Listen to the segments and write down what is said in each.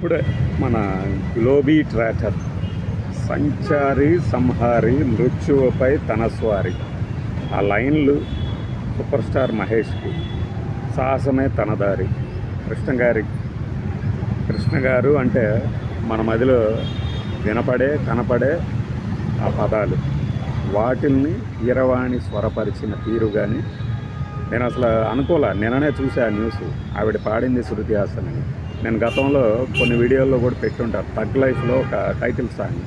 ఇప్పుడే మన గ్లోబీ ట్రాటర్ సంచారి సంహారి మృత్యువుపై తన స్వారి. ఆ లైన్లు సూపర్ స్టార్ మహేష్కి సాహసమే తన దారి. కృష్ణ గారి కృష్ణ గారు అంటే మన మదిలో వినపడే కనపడే ఆ పదాలు. వాటిల్ని ఈరవాణి స్వరపరిచిన తీరు కానీ నేను అసలు అనుకోలే. నిన్ననే చూసా ఆ న్యూస్. ఆవిడ పాడింది శృతి హాసన్ అని. నేను గతంలో కొన్ని వీడియోల్లో కూడా పెట్టుంటాను తగ్ లైఫ్లో ఒక టైటిల్ సాంగ్.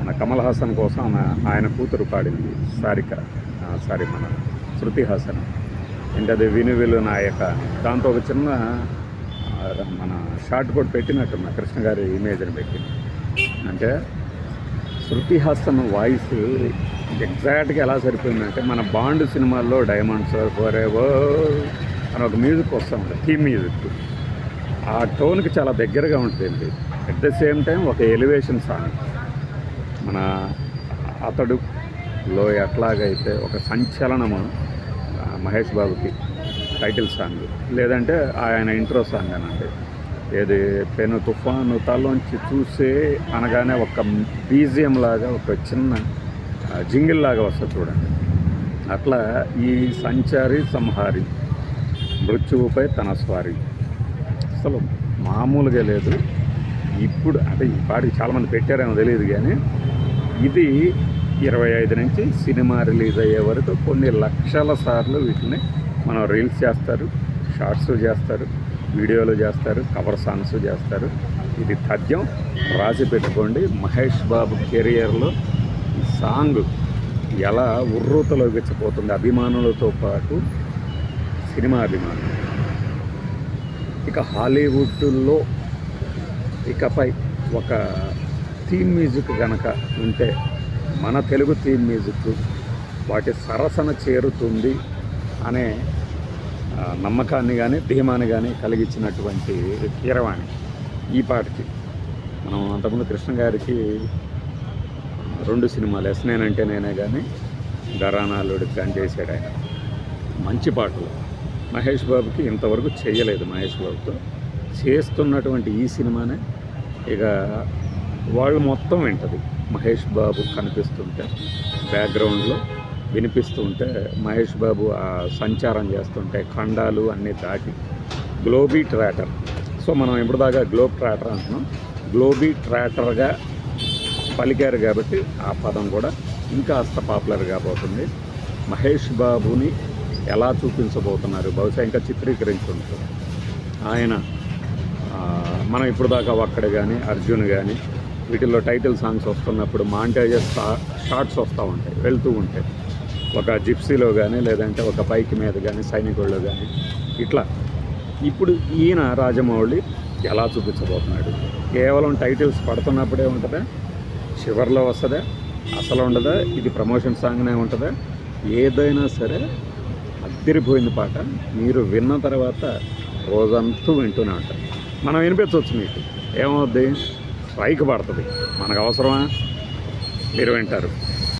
మన కమల్ హాసన్ కోసం ఆమె ఆయన కూతురు పాడింది. సారిక. సారీ మన శృతి హాసన్. అంటే అది వినువిలు నాయక. దాంతో ఒక చిన్న మన షార్ట్ కూడా పెట్టినట్టు కృష్ణ గారి ఇమేజ్ని పెట్టి. అంటే శృతి హాసన్ వాయిస్ ఎగ్జాక్ట్గా ఎలా సరిపోయిందంటే మన బాండ్ సినిమాల్లో డైమండ్స్ ఫర్ అని ఒక మ్యూజిక్ వస్తాం థీమ్ మ్యూజిక్. ఆ టోన్కి చాలా దగ్గరగా ఉంటుంది అట్ ద సేమ్ టైం ఒక ఎలివేషన్ సాంగ్ మన అతడులో ఎట్లాగైతే ఒక సంచలనము మహేష్ బాబుకి టైటిల్ సాంగ్ లేదంటే ఆయన ఇంట్రో సాంగ్ అనండి. ఏది పెను తుఫాను తలోంచి చూసే అనగానే ఒక బీజియం లాగా ఒక చిన్న జింగిల్ లాగా వస్తుంది చూడండి. అట్లా ఈ సంచారి సంహారి మృత్యువుపై తన స్వారీ. అసలు మామూలుగా లేదు. ఇప్పుడు అంటే ఈ పాటికి చాలామంది పెట్టారేమో తెలియదు కానీ ఇది ఇరవై ఐదు నుంచి సినిమా రిలీజ్ అయ్యే వరకు కొన్ని లక్షల సార్లు వీటిని మనం రీల్స్ చేస్తారు షార్ట్స్ చేస్తారు వీడియోలు చేస్తారు కవర్ సాంగ్స్ చేస్తారు. ఇది తథ్యం. రాసి పెట్టుకోండి. మహేష్ బాబు కెరియర్లో ఈ సాంగ్ ఎలా ఉర్రూతలోగించబోతుంది అభిమానులతో పాటు సినిమా అభిమానులు. ఇక హాలీవుడ్లో ఇకపై ఒక థీమ్ మ్యూజిక్ గనక ఉంటే మన తెలుగు థీమ్ మ్యూజిక్ వాటి సరసన చేరుతుంది అనే నమ్మకాన్ని కానీ ధీమాని కానీ కలిగించినటువంటి కీరవాణి ఈ పాటకి. మనం అంతకుముందు కృష్ణ గారికి రెండు సినిమాలు ఎస్ నేనంటే నేనే కానీ గరానాలుడికి కానీ చేశాడు ఆయన. మంచి పాటలు. మహేష్ బాబుకి ఇంతవరకు చేయలేదు మహేష్ బాబుతో. చేస్తున్నటువంటి ఈ సినిమానే ఇక వాళ్ళు మొత్తం వింటది. మహేష్ బాబు కనిపిస్తుంటే బ్యాక్గ్రౌండ్లో వినిపిస్తుంటే మహేష్ బాబు ఆ సంచారం చేస్తుంటే ఖండాలు అన్నీ దాటి గ్లోబీ ట్రాటర్. సో మనం ఇప్పుడు దాకా గ్లోబ్ ట్రాటర్ అంటున్నాం. గ్లోబీ ట్రాటర్గా పలికారు కాబట్టి ఆ పదం కూడా ఇంకాస్త పాపులర్ కాబోతుంది. మహేష్ బాబుని ఎలా చూపించబోతున్నారు? బహుశా ఇంకా చిత్రీకరించుకుంటారు ఆయన మనం ఇప్పుడు దాకా ఒక్కడ కానీ అర్జున్ కానీ వీటిల్లో టైటిల్ సాంగ్స్ వస్తున్నప్పుడు మాంటేజెస్ షార్ట్స్ వస్తూ ఉంటాయి వెళ్తూ ఉంటాయి. ఒక జిప్సీలో కానీ లేదంటే ఒక బైక్ మీద కానీ సైనికుల్లో కానీ ఇట్లా. ఇప్పుడు ఈయన రాజమౌళి ఎలా చూపించబోతున్నాడు? కేవలం టైటిల్స్ పడుతున్నప్పుడే ఉంటుందా? చివరిలో వస్తుందా? అసలు ఉండదా? ఇది ప్రమోషన్ సాంగ్నే ఉంటుందా? ఏదైనా సరే అద్దరిపోయింది పాట. మీరు విన్న తర్వాత రోజంతా వింటూనే ఉంటారు మనం వినిపించవచ్చు మీకు. ఏమవుద్ది? స్ట్రైక్ పడుతుంది. మనకు అవసరమా? మీరు వింటారు.